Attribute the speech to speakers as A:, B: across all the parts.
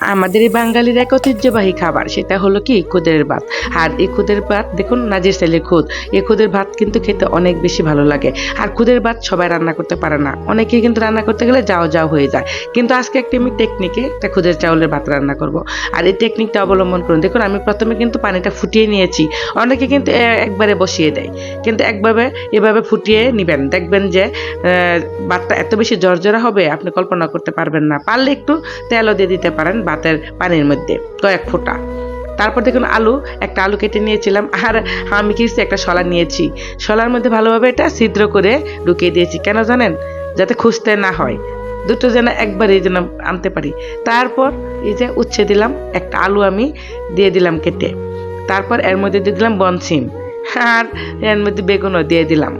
A: আমাদের এই বাঙালির এক ঐতিহ্যবাহী খাবার, সেটা হলো কি? খুদের ভাত। আর এই ভাত, দেখুন নাজির সাইলের খুদ, এই ভাত কিন্তু খেতে অনেক বেশি ভালো লাগে। আর খুদের ভাত সবাই রান্না করতে পারে না। অনেকেই কিন্তু রান্না করতে গেলে যাও যাও হয়ে যায়। কিন্তু আজকে একটি আমি টেকনিকে একটা খুদের চাউলের ভাত রান্না করব। আর এই টেকনিকটা অবলম্বন করুন। দেখুন, আমি প্রথমে কিন্তু পানিটা ফুটিয়ে নিয়েছি। অনেকে কিন্তু একবারে বসিয়ে দেয়। কিন্তু একভাবে এভাবে ফুটিয়ে নেবেন। দেখবেন যে ভাতটা এত বেশি জর্জরা হবে, আপনি কল্পনা করতে পারবেন না। পারলে একটু তেলও দিয়ে দিতে পারেন ভাতের পানির মধ্যে, কয়েক ফোঁটা। তারপর দেখুন আলু, একটা আলু কেটে নিয়েছিলাম, আর আমি কিছু একটা শলা নিয়েছি। শলার মধ্যে ভালোভাবে এটা ছিদ্র করে ঢুকিয়ে দিয়েছি, কেন জানেন? যাতে খুঁজতে না হয়। দুটো যেন একবারই যেন আনতে পারি। তারপর এই যে উচ্ছে দিলাম, একটা আলু আমি দিয়ে দিলাম কেটে। তারপর এর মধ্যে দিয়ে দিলাম বনসিম, আর এর মধ্যে বেগুনও দিয়ে দিলাম।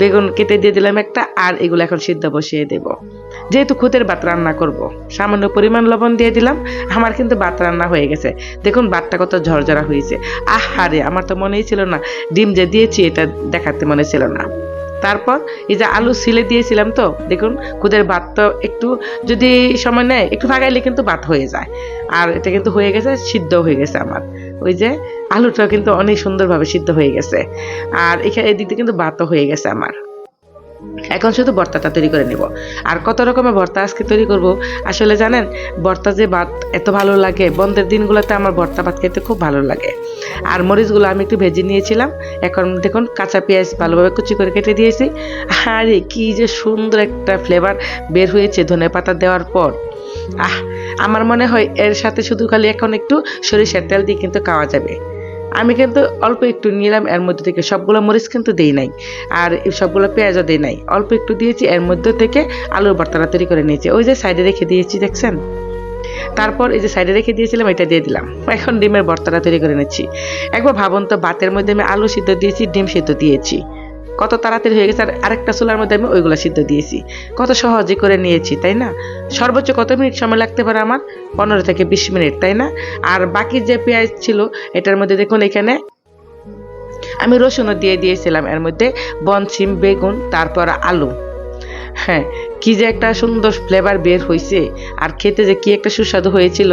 A: বেগুন কেটে দিয়ে দিলাম একটা, আর এগুলো এখন সিদ্ধ বসিয়ে দেব। যেহেতু খুদের ভাত রান্না করব। সামান্য পরিমাণ লবণ দিয়ে দিলাম, আমার কিন্তু ভাত রান্না হয়ে গেছে। দেখুন, ভাতটা কত ঝরঝরা হয়েছে। আহারে, আমার তো মনেই ছিল না, ডিম যে দিয়েছি এটা দেখাতে মনে ছিল না। তারপর এই যে আলু সিলে দিয়েছিলাম তো, দেখুন, খুদের ভাত তো একটু যদি সময় নেয়, একটু ফাগাইলে কিন্তু ভাত হয়ে যায়। আর এটা কিন্তু হয়ে গেছে, সিদ্ধ হয়ে গেছে আমার। ওই যে আলুটাও কিন্তু অনেক সুন্দরভাবে সিদ্ধ হয়ে গেছে। আর এখানে এদিক দিয়ে কিন্তু ভাতও হয়ে গেছে আমার। এখন শুধু ভর্তাটা তৈরি করে নেব। আর কত রকমের ভর্তা আজকে তৈরি করব? আসলে জানেন, ভর্তা যে ভাত এত ভালো লাগে, বন্ধের দিনগুলোতে আমার ভর্তা ভাত খেতে খুব ভালো লাগে। আর মরিচগুলো আমি একটু ভেজে নিয়েছিলাম। এখন দেখুন, কাঁচা পেঁয়াজ ভালোভাবে কুচি করে কেটে দিয়েছি। আরে, কি যে সুন্দর একটা ফ্লেভার বের হয়েছে ধনে পাতা দেওয়ার পর। আহ, আমার মনে হয় এর সাথে শুধু খালি এখন একটু সরিষার তেল দিয়ে কিন্তু খাওয়া যাবে। আমি কিন্তু অল্প একটু নিলাম, এর মধ্যে থেকে সবগুলো মরিচ কিন্তু দিই নাই। আর সবগুলো পেঁয়াজও দেই নাই। অল্প একটু দিয়েছি, এর মধ্যে থেকে আলুর ভর্তাটা তৈরি করে নিয়েছি। ওই যে সাইডে রেখে দিয়েছি, দেখছেন? তারপর এই যে সাইডে রেখে দিয়েছিলাম, এটা দিয়ে দিলাম। এখন ডিমের ভর্তাটা তৈরি করে নিচ্ছি। একবার ভাবুন তো, ভাতের মধ্যে আমি আলু সিদ্ধ দিয়েছি, ডিম সিদ্ধ দিয়েছি। কত তাড়াতাড়ি হয়ে গেছে, আর আরেকটা চুলার মধ্যে আমি ওইগুলো সিদ্ধ দিয়েছি। কত সহজে করে নিয়েছি, তাই না? সর্বোচ্চ কত মিনিট সময় লাগতে পারে আমার? পনেরো থেকে বিশ মিনিট, তাই না? আর বাকি যে পেঁয়াজ ছিল, এটার মধ্যে দেখুন এখানে আমি রসুনও দিয়ে দিয়েছিলাম, এর মধ্যে বনসিম, বেগুন, তারপর আলু। হ্যাঁ কি যে একটা সুন্দর ফ্লেভার বের হয়েছে আর খেতে যে কি একটা সুস্বাদু হয়েছিল।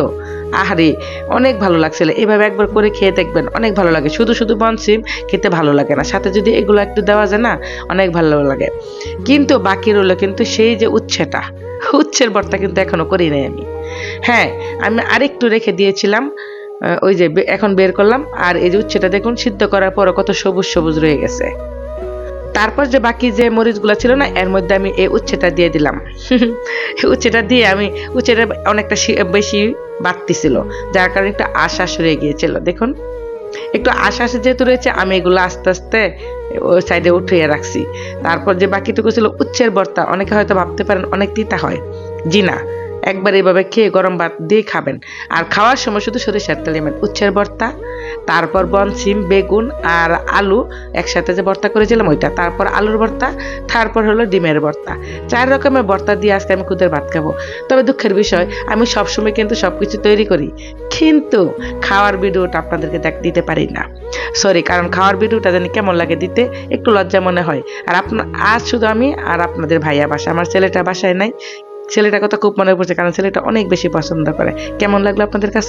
A: আহারে, অনেক ভালো লাগছিল। এভাবে একবার করে খেয়ে দেখবেন, অনেক ভালো লাগে। শুধু শুধু বনসিম খেতে ভালো লাগে না। সাথে যদি এগুলো একটু দেওয়া যায় না, অনেক ভালো লাগে। কিন্তু বাকি রইল কিন্তু সেই যে উচ্ছেটা। উচ্ছের ভর্তা কিন্তু এখনও করি নাই আমি। হ্যাঁ আমি আরেকটু রেখে দিয়েছিলাম ওই যে এখন বের করলাম। আর এই যে উচ্ছেটা দেখুন, সিদ্ধ করার পর কত সবুজ সবুজ রয়ে গেছে। তারপর যে বাকি যে মরিচগুলো ছিল না, এর মধ্যে আমি এই উচ্ছেটা দিয়ে দিলাম। উচ্ছেটা দিয়ে আমি উচ্ছেটা অনেকটা বেশি বাড়তি ছিল, যার কারণে একটু আশ্বাস রয়ে গিয়েছিল। দেখুন, একটু আশ্বাসে যেহেতু রয়েছে, আমি এগুলো আস্তে আস্তে ওই সাইডে উঠিয়ে রাখছি। তারপর যে বাকিটুকু ছিল, উচ্ছের ভর্তা অনেকে হয়তো ভাবতে পারেন, অনেক তিতা হয়। জি না, একবার এভাবে খেয়ে গরম ভাত দিয়ে খাবেন। আর খাওয়ার সময় শুধু সরিষার তেল উচ্ছের ভর্তা তারপর বনসিম বেগুন আর আলু একসাথে যে ভর্তা করেছিলাম ওইটা। তারপর আলুর ভর্তা, তারপর হলো ডিমের ভর্তা। চার রকমের ভর্তা দিয়ে আজকে আমি খুদের ভাত খাব। তবে দুঃখের বিষয়, আমি সবসময় কিন্তু সব কিছু তৈরি করি। কিন্তু খাওয়ার ভিডিওটা আপনাদেরকে দেখ, দিতে পারি না। সরি কারণ খাওয়ার ভিডিওটা জানি কেমন লাগে দিতে, একটু লজ্জা মনে হয়। আর আপনার আজ শুধু আমি আর আপনাদের ভাইয়া বাসা। আমার ছেলেটা বাসায় নাই। ছেলেটার কথা খুব মনে পড়ছে, কারণ ছেলেটা অনেক বেশি পছন্দ করে। কেমন লাগল আপনাদের কাছে?